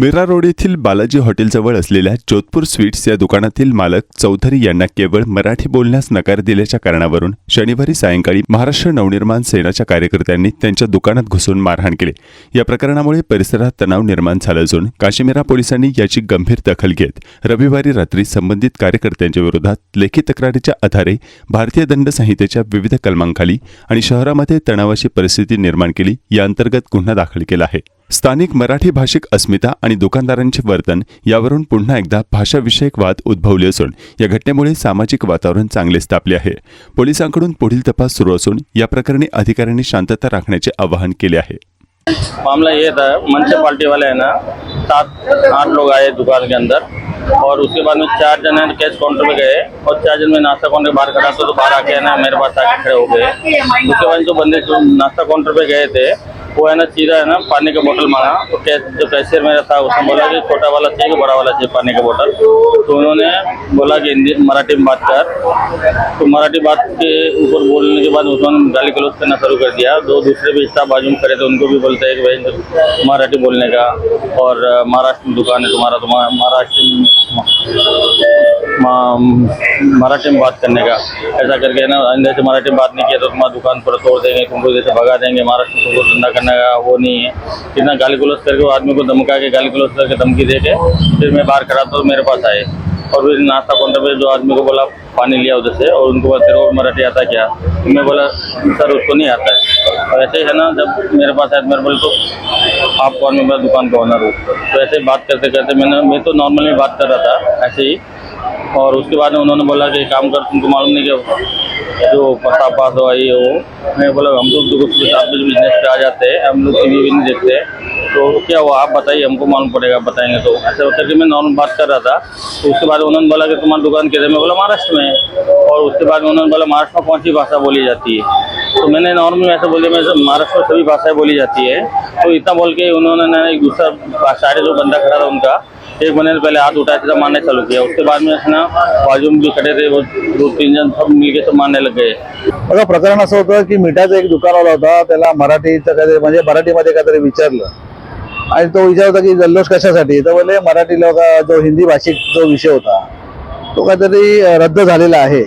Mira road येथील बालाजी हॉटेलजवळ असलेल्या Jodhpur sweets या दुकानातील मालक चौधरी यांना केवळ मराठी बोलण्यास नकार दिल्याच्या कारणावरून शनिवारी सायंकाळी महाराष्ट्र नवनिर्माण सेनाच्या कार्यकर्त्यांनी त्यांच्या दुकानात घुसून मारहाण केली. या प्रकरणामुळे परिसरात तणाव निर्माण झाला असून काश्मीरा पोलिसांनी याची गंभीर दखल घेत रविवारी रात्री संबंधित कार्यकर्त्यांच्या विरोधात लेखी तक्रारीच्या आधारे भारतीय दंड संहितेच्या विविध कलमांखाली आणि शहरामध्ये तणावाची परिस्थिती निर्माण केली. या अंतर्गत गुन्हा दाखल केला आहे. स्थानिक मराठी भाषिक अस्मिता आणि दुकानदारांचे वर्तन यावरून पुन्हा एकदा भाषाविषयक वाद उद्भवले असून या घटनेमुळे सामाजिक वातावरण चांगलेच तापले आहे. पोलिसांकडून पुढील तपास सुरू असून या प्रकरणी अधिकाऱ्यांनी शांतता राखण्याचे आवाहन केले आहे. मामला ये था मंच वाले है ना सात आठ लोग आए दुकान के अंदर. और उसके बाद में चार जन है कैश काउंटर में गए. और चार जन में नाश्ता काउंटर बाहर खड़ा था तो बाहर आके है ना मेरे पास आके खड़े हो गए. उसके बाद जो बंदे जो नाश्ता काउंटर पे गए थे वो है ना, सीधा है ना, पानी का बोतल मांगा तो जो कैशियर मेरा था, उसने बोला कि छोटा वाला चाहिए कि बड़ा वाला चाहिए पानी का बोतल तो उन्होंने बोला कि हिंदी, मराठी में बात कर। तो मराठी बात के ऊपर बोलने के बाद उन्होंने गाली गलौज करना शुरू कर दिया। दो दूसरे भी हिस्सा बाजू में खड़े थे, उनको भी बोलते हैं कि भाई मराठी बोलने का। और महाराष्ट्र में दुकान है तुम्हारा तो महाराष्ट्र मराठी में बात करने का। ऐसा करके ना, अंदर से मराठी में बात नहीं किया तो तुम्हारा दुकान पर तोड़ देंगे, तुमको जैसे भगा देंगे, महाराष्ट्र में तुमको धंधा करने का वो नहीं है। कितना गाली गलौज करके वो आदमी को धमका के गाली गलौज करके धमकी दे के फिर मैं बाहर खड़ा था, मेरे पास आए। और फिर नाश्ता काउंटर पे जो आदमी को बोला, पानी लिया उधर से। और उनको बोला तेरे को मराठी आता क्या? तो मैं बोला, सर, उसको नहीं आता है। और ऐसे ही ना, जब मेरे पास आया तो मेरे बोले तो आप कौन मैं मेरा दुकान का ऑनर हूँ। तो ऐसे बात करते करते मैंने, मैं तो नॉर्मली बात कर रहा था, ऐसे ही। और उसके बाद में उन्होंने बोला कि काम कर, तुमको मालूम नहीं कि जो पता पास हो ये वो। मैं बोला, हम तो बिज़नेस जाते हैं, हम लोग टीवी भी नहीं देखते तो क्या हुआ, आप बताइए, हमको मालूम पड़ेगा, बताएँगे तो। ऐसे होता कि मैं नॉर्मल बात कर रहा था तो उसके बाद उन्होंने बोला कि तुम्हारी दुकान किधर मैं बोला, महाराष्ट्र में। और उसके बाद उन्होंने बोला, महाराष्ट्र में कौन सी भाषा बोली जाती है? तो मैंने नॉर्मल ऐसा बोल दिया, मैं महाराष्ट्र में सभी भाषाएँ बोली जाती है। तो इतना बोल के उन्होंने एक दूसरा साढ़े जो बंदा खड़ा था उनका एक महीने ने पहले हाथ उठाया था मारने चालू किया। उसके बाद में है ना बाजू में जो खड़े थे वो दो तीन जन सब मिलके सब मारने लग गए। बघा प्रकरण असं होतं की मिठाचा एक दुकानवाला होता त्याला मराठीचं काहीतरी म्हणजे मराठीमध्ये काहीतरी विचारलं. आणि तो विचार होता की जल्लोष कशासाठी? तर बोले मराठी लोक जो हिंदी भाषिक जो विषय होता तो काहीतरी रद्द झालेला आहे.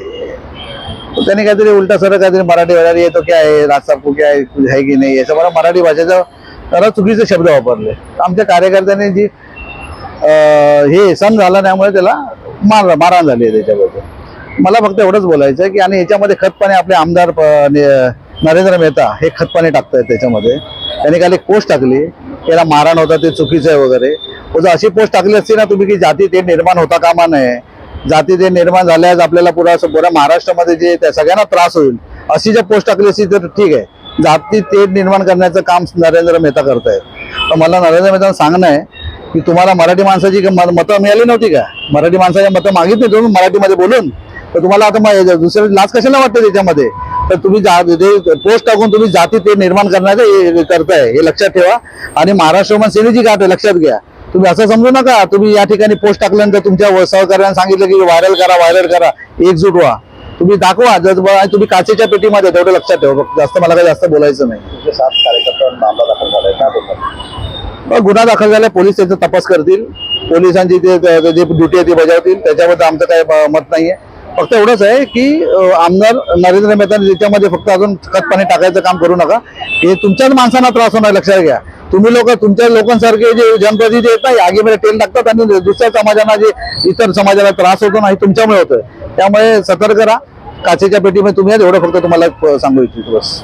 तो त्याने काहीतरी उलटा सरळ काहीतरी मराठी वगैरे येतो क्या आहे रास्ता क्या आहे की नाही? असं मला मराठी भाषेचा त्याला चुकीचे शब्द वापरले. आमच्या कार्यकर्त्यांनी जी हे सण झाला त्यामुळे त्याला मार मारहाण झाली आहे त्याच्याबद्दल. मला फक्त एवढंच बोलायचं आहे की आणि याच्यामध्ये खतपाणी आपले आमदार प- ने- नरेंद्र मेहता हे खतपाणी आहेत त्याच्यामध्ये. त्यांनी काल एक पोस्ट टाकली. त्याला मारहाण होता ते चुकीचं आहे वगैरे. जर अशी पोस्ट टाकली असती ना तुम्ही की जाती ते निर्माण होता कामा नये. जाती ते निर्माण झाल्यास आपल्याला पुरा पुऱ्या महाराष्ट्रामध्ये जे त्या सगळ्यांना त्रास होईल. अशी जर पोस्ट टाकली असती तर ठीक आहे. जाती ते निर्माण करण्याचं काम नरेंद्र मेहता करतायत. तर मला नरेंद्र मेहता सांगणं आहे की तुम्हाला मराठी माणसाची मतं मिळाली नव्हती का? मराठी माणसाच्या मतं मागितली तुम्ही मराठीमध्ये बोलून. तर तुम्हाला आता दुसऱ्या दुसरं लाच कशाला वाटते त्याच्यामध्ये? तर तुम्ही जा पोस्ट टाकून तुम्ही जाती ते निर्माण करण्याचं करताय हे लक्षात ठेवा. आणि महाराष्ट्र सेनेची गाठ आहे लक्षात घ्या. तुम्ही असं समजू नका. तुम्ही या ठिकाणी पोस्ट टाकल्यानंतर तुमच्या व- सहकार्याने सांगितलं की व्हायरल करा व्हायरल करा. एकजूट व्हा. तुम्ही दाखवा. जर तुम्ही काचेच्या पेटीमध्ये तेवढं लक्षात ठेवा. जास्त मला काही जास्त बोलायचं नाही. सात कार्यकर्त्यांवर मामला दाखल झालाय गुन्हा दाखल झाला पोलीस त्याचा तपास करतील. पोलिसांची ते ड्युटी आहे ती बजावतील. त्याच्याबद्दल आमचं काही मत मत आहे. फक्त एवढंच आहे की आमदार नरेंद्र मेहताने त्याच्यामध्ये फक्त अजून खत पाणी टाकायचं काम करू नका. हे तुमच्याच माणसांना त्रास होणार लक्षात घ्या. तुम्ही लोक तुमच्या लोकांसारखे जे जनप्रतिनिधी आहेत ना आगीमध्ये तेल टाकतात आणि दुसऱ्या समाजांना जे इतर समाजाला त्रास होतो ना हे तुमच्यामुळे होतोय. त्यामुळे सतर्क राहा. काचेच्या पेटीमध्ये तुम्ही एवढं फक्त तुम्हाला सांगू इच्छितो बस.